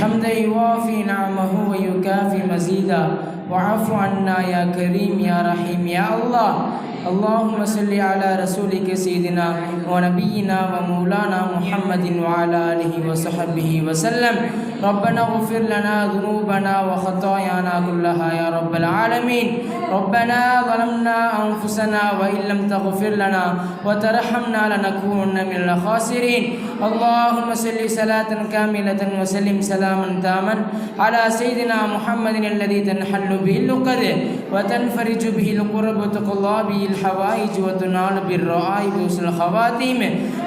حمدا يوافي نعمه ويكافي مزيدا. واعف عنا يا كريم يا رحيم يا الله. اللهم صل على رسولك سيدنا ونبينا ومولانا محمد وعلى آله وصحبه وسلم. ربنا اغفر لنا ذنوبنا وخطايانا كلها يا رب العالمين. ربنا ظلمنا أنفسنا وإن لم تغفر لنا وترحمنا لنكونن من الخاسرين. اللهم صل صلاة كاملة وسلم سلاما تاما على سيدنا محمد الذي تنحل به اللقد وتنفرج به القرب وتقضى به الحوائج وتنال بالرائب وسل الخواتيم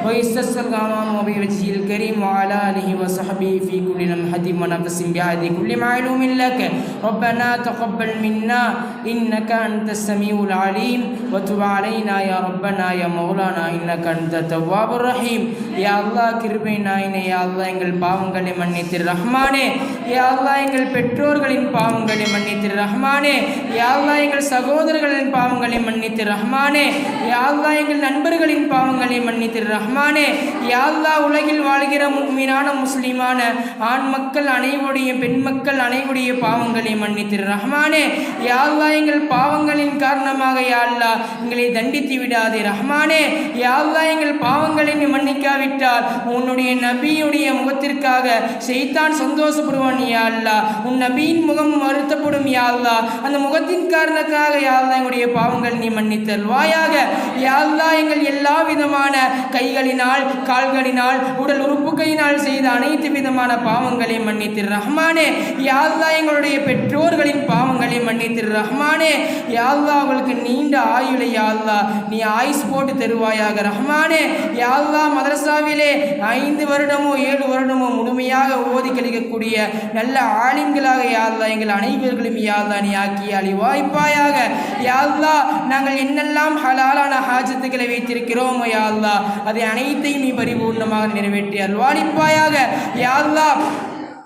ويستسقى الغمام بوجهه الكريم وعلى اله وصحبه في كل لمحه ونفس بعد كل معلوم لك ربنا تقبل منا انك انت السميع العليم وتب علينا يا ربنا يا مولانا انك انت التواب الرحيم يا الله கிருபை நாயனே யா அல்லாஹ் எங்கள் பாவங்களை மன்னித்திரு ரஹ்மானே யா அல்லாஹ் எங்கள் பெற்றோர்களின் பாவங்களை மன்னித்திரு ரஹ்மானே. யா எங்கள் சகோதரர்களின் பாவங்களை மன்னித்து ரஹ்மானே. யா எங்கள் நண்பர்களின் பாவங்களை மன்னித்து ரஹ்மானே. யா உலகில் வாழ்கிற முக்மீனான முஸ்லிமான ஆண் மக்கள் அனைவருடைய பெண் மக்கள் அனைவருடைய பாவங்களை மன்னித்து ரஹ்மானே. யா எங்கள் பாவங்களின் காரணமாக யாழ்லா எங்களை தண்டித்து விடாதே ரஹ்மானே. யா எங்கள் பாவங்களை மன்னிக்காவிட்டால் உன்னுடைய நபியுடைய முகத்திற்காக செய்தான் சந்தோஷப்படுவான் யாழ்லா உன் நபியின் முகம் வருத்தப்படும் யா அல்லாஹ் அந்த முகத்தின் காரணக்காக யாழ்தா எங்களுடைய பாவங்கள் நீ மன்னித்தல் வாயாக. எங்கள் எல்லா விதமான கைகளினால் கால்களினால் உடல் உறுப்புகையினால் செய்த அனைத்து விதமான பாவங்களை மன்னித்திரு ரஹ்மானே. யாழ்தா எங்களுடைய பெற்றோர்களின் பாவங்களை திரு ரஹ்மானே யாழ்லா அவளுக்கு அவங்களுக்கு நீண்ட ஆயுளை யாழ்லா நீ ஆயுஸ் போட்டு தருவாயாக. ரஹ்மானே யாழ்லா மதரசாவிலே ஐந்து வருடமோ ஏழு வருடமோ முழுமையாக ஓதி கழிக்கக்கூடிய நல்ல ஆளுங்களாக யாழ்லா எங்கள் அனைவர்களும் யாழ்லா நீ ஆக்கி அழிவாய்ப்பாயாக. யாழ்லா நாங்கள் என்னெல்லாம் ஹலாலான ஹாஜத்துக்களை வைத்திருக்கிறோம் யாழ்லா அதை அனைத்தையும் நீ பரிபூர்ணமாக நிறைவேற்றி அல்வாளிப்பாயாக யா அல்லாஹ்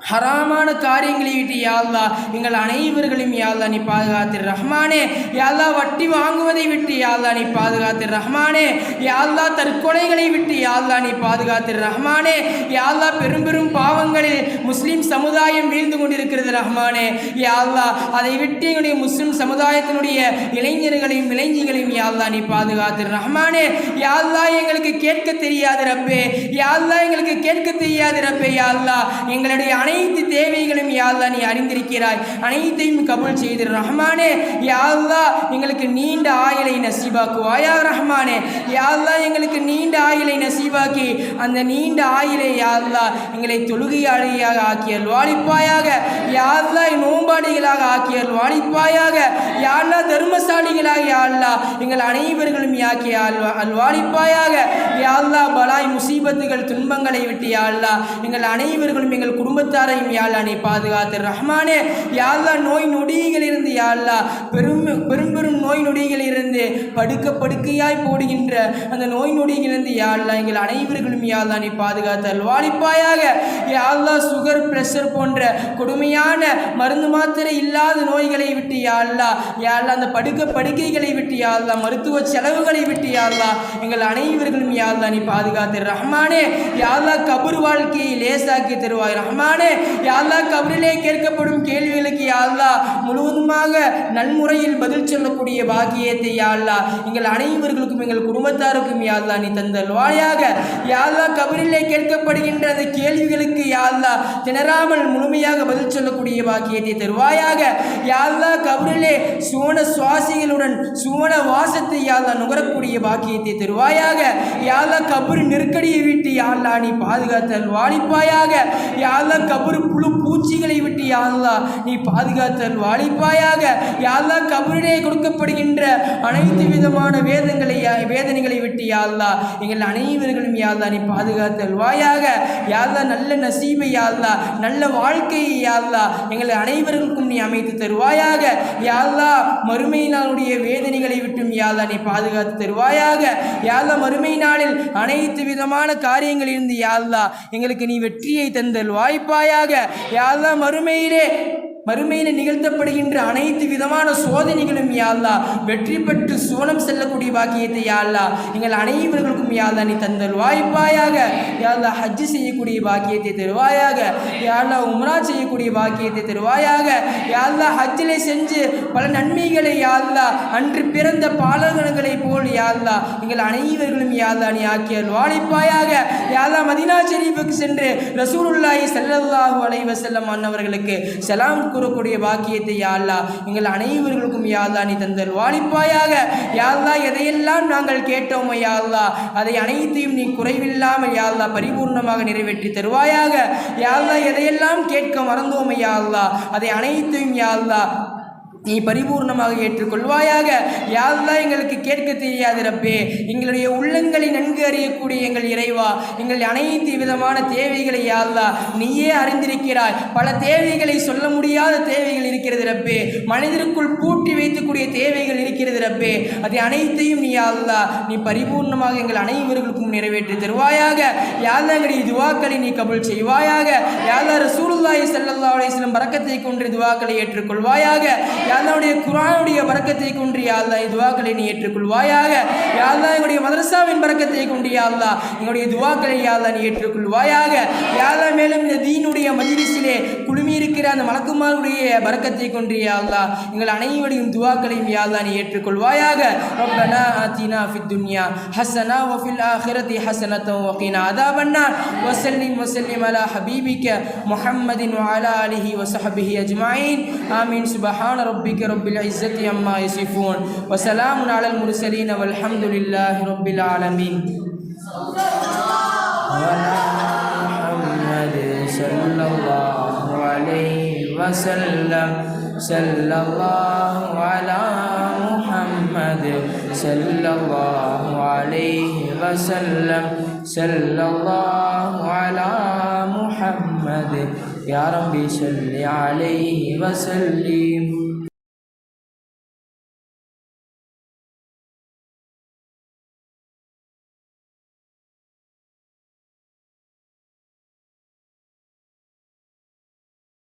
ஹராமான காரியங்களை விட்டு யாழ்லா எங்கள் அனைவர்களையும் யாழ்லா நீ பாதுகாத்து ரஹ்மானே யாழ்லா வட்டி வாங்குவதை விட்டு யாழ்லா நீ பாதுகாத்து ரஹ்மானே யாழ்லா தற்கொலைகளை விட்டு யாழ்லா நீ பாதுகாத்து ரஹ்மானே யாழ்லா பெரும் பெரும் பாவங்களில் முஸ்லீம் சமுதாயம் வீழ்ந்து கொண்டிருக்கிறது ரஹ்மானே யாழ்லா அதை விட்டு எங்களுடைய முஸ்லீம் சமுதாயத்தினுடைய இளைஞர்களையும் இளைஞர்களையும் யாழ்லா நீ பாதுகாத்து ரஹ்மானே யாழ்லா எங்களுக்கு கேட்க தெரியாது ரப்பே யாழ்லா எங்களுக்கு கேட்க தெரியாது ரப்பே யாழ்லா எங்களுடைய அனை அனைத்து தேவைகளும் யாழ்லா நீ அறிந்திருக்கிறாய். அனைத்தையும் கபுல் செய்து ரஹ்மானே யாழ்லா எங்களுக்கு நீண்ட ஆயிலை நசீபாக்குவாயா ரஹ்மானே யாழ்லா எங்களுக்கு நீண்ட ஆயிலை நசீபாக்கி. அந்த நீண்ட ஆயிலை யாழ்லா எங்களை தொழுகையாளியாக ஆக்கியல் வாழிப்பாயாக யாழ்லா நோம்பாடிகளாக ஆக்கியல் வாழிப்பாயாக யாழ்லா தர்மசாலிகளாக யாழ்லா எங்கள் அனைவர்களும் யாக்கி அல்வா அல்வாழிப்பாயாக யாழ்லா பலாய் முசீபத்துகள் துன்பங்களை விட்டு யாழ்லா எங்கள் அனைவர்களும் எங்கள் குடும்பத்தார் எல்லாரையும் யாழ்லா நீ பாதுகாத்து ரஹ்மானே யாழ்லா நோய் நொடிகள் இருந்து யாழ்லா பெரும் பெரும் பெரும் நோய் நொடிகள் இருந்து படுக்க படுக்கையாய் போடுகின்ற அந்த நோய் நொடிகளிலிருந்து யாழ்லா எங்கள் அனைவர்களும் யாழ்லா நீ பாதுகாத்தல் வாழிப்பாயாக யாழ்லா சுகர் ப்ரெஷர் போன்ற கொடுமையான மருந்து மாத்திரை இல்லாத நோய்களை விட்டு யாழ்லா யாழ்லா அந்த படுக்க படுக்கைகளை விட்டு யாழ்லா மருத்துவ செலவுகளை விட்டு யாழ்லா எங்கள் அனைவர்களும் யாழ்லா நீ பாதுகாத்து ரஹ்மானே யாழ்லா கபூர் வாழ்க்கையை லேசாக்கி தருவாய் ரஹ்மானே யாழ்லா கபரிலே கேட்கப்படும் கேள்விகளுக்கு யாழ்லா முழுவதுமாக நன்முறையில் பதில் சொல்லக்கூடிய பாக்கியத்தை யாழ்லா. எங்கள் அனைவர்களுக்கும் எங்கள் குடும்பத்தாருக்கும் யாழ்லா நீ தந்தல் வாயாக யாழ்லா கபரிலே கேட்கப்படுகின்ற அந்த கேள்விகளுக்கு யாழ்லா திணறாமல் முழுமையாக பதில் சொல்லக்கூடிய பாக்கியத்தை தருவாயாக. யாழ்லா கபரிலே சுவன சுவாசிகளுடன் சுவன வாசத்தை யாழ்லா நுகரக்கூடிய பாக்கியத்தை தருவாயாக. யாழ்லா கபரு நெருக்கடியை விட்டு யாழ்லா நீ பாதுகாத்தல் வாழிப்பாயாக யாழ்லா கபரு புழு பூச்சிகளை விட்டு யாழ்லா நீ பாதுகாத்தல் வாழிப்பாயாக யாழ்லா கபரிலே கொடுக்கப்படுகின்ற அனைத்து விதமான வேதங்களை வேதனைகளை விட்டு யாழ்லா. எங்கள் அனைவர்களும் யாழ்லா நீ பாதுகாத்தல் வாயாக. யாழ்லா நல்ல நசீபை யாழ்லா நல்ல வாழ்க்கையை யாழ்லா. எங்கள் அனைவருக்கும் நீ அமைத்து தருவாயாக. யாழ்லா மறுமை நாளுடைய வேதனைகளை விட்டும் யாழ்லா நீ பாதுகாத்து தருவாயாக. யாழ்லா மறுமை நாளில் அனைத்து விதமான காரியங்களிலிருந்து யாழ்லா எங்களுக்கு நீ வெற்றியை தந்தல் வாய்ப்பாயாக யாரெல்லாம் மறுமையிலே மறுமையில் நிகழ்த்தப்படுகின்ற அனைத்து விதமான சோதனைகளும் யாழ்லா வெற்றி பெற்று சுவனம் செல்லக்கூடிய பாக்கியத்தை யாழ்லா எங்கள் அனைவர்களுக்கும் யாழ்லா நீ தந்தல் வாய்ப்பாயாக. யாழ்லா ஹஜ்ஜு செய்யக்கூடிய பாக்கியத்தை தருவாயாக. யாழ்லா உம்ரா செய்யக்கூடிய பாக்கியத்தை தருவாயாக. யாழ்லா ஹஜ்ஜிலே செஞ்சு பல நன்மைகளை யாழ்லா அன்று பிறந்த பாலகணங்களை போல் யாழ்லா எங்கள் அனைவர்களும் யாழ்லா நீ ஆக்கியல் வாழைப்பாயாக. யாழ்லா மதினா ஷெரீஃபுக்கு சென்று ரசூலுல்லாஹி ஸல்லல்லாஹு அலைவசல்லம் வஸல்லம் அன்னவர்களுக்கு சலாம் கூறக்கூடிய பாக்கியத்தை யாழ்லா எங்கள் அனைவர்களுக்கும் யாழ்லா நீ தந்தல் வாழிப்பாயாக யாழ்லா எதையெல்லாம் நாங்கள் கேட்டோமோ யாழ்லா அதை அனைத்தையும் நீ குறைவில்லாமல் யாழ்லா பரிபூர்ணமாக நிறைவேற்றி தருவாயாக. யாழ்லா எதையெல்லாம் கேட்க மறந்தோமோ யாழ்லா அதை அனைத்தையும் யாழ்லா நீ பரிபூர்ணமாக ஏற்றுக்கொள்வாயாக. யாழ்தான் எங்களுக்கு கேட்க தெரியாது ரப்பே. எங்களுடைய உள்ளங்களை நன்கு அறியக்கூடிய எங்கள் இறைவா. எங்கள் அனைத்து விதமான தேவைகளை யாழ்லா நீயே அறிந்திருக்கிறாய். பல தேவைகளை சொல்ல முடியாத தேவைகள் இருக்கிறது ரப்பே. மனிதருக்குள் பூட்டி வைத்துக்கூடிய தேவைகள் இருக்கிறது ரப்பே. அது அனைத்தையும் நீ யாழ்லா நீ பரிபூர்ணமாக எங்கள் அனைவர்களுக்கும் நிறைவேற்றி தருவாயாக. யாழ்லா எங்களுடைய துவாக்களை நீ கபுல் செய்வாயாக. யாழ்லா ரசூலுல்லாஹி ஸல்லல்லாஹு அலைஹி வஸல்லம் கொண்டு துவாக்களை ஏற்றுக்கொள்வாயாக. யாழ்லாவுடைய குரானுடைய பறக்கத்தை கொண்டு யாழ்லா துவாக்களை நீ ஏற்றுக்கொள்வாயாக யாழ்லா எங்களுடைய மதரசாவின் பறக்கத்தை கொண்டு யாழ்லா எங்களுடைய துவாக்களை யாழ்லா நீ ஏற்றுக்கொள்வாயாக யாழ்லா மேலும் இந்த தீனுடைய மஜ்லிஸிலே குழுமி இருக்கிற அந்த மலக்குமாருடைய பறக்கத்தை கொண்டு யாழ்லா எங்கள் அனைவரையும் துவாக்களையும் யாழ்லா நீ ஏற்றுக்கொள்வாயாக ரப்பனா ஆத்தினா ஃபித் துன்யா ஹசனா வஃபில் ஆஹிரதி ஹசனத்தம் வகீனா அதாபன்னா வசல்லிம் வசல்லிம் அலா ஹபீபிக்க முஹம்மதின் وعلى آله وصحبه أجمعين آمين سبحان ربك رب العزة عما يصفون وسلام على المرسلين والحمد لله رب العالمين. وعلى محمد صلى الله عليه وسلم. صلى الله على محمد صلى الله عليه وسلم. صلى الله على محمد. يا ربي صل عليه وسلم.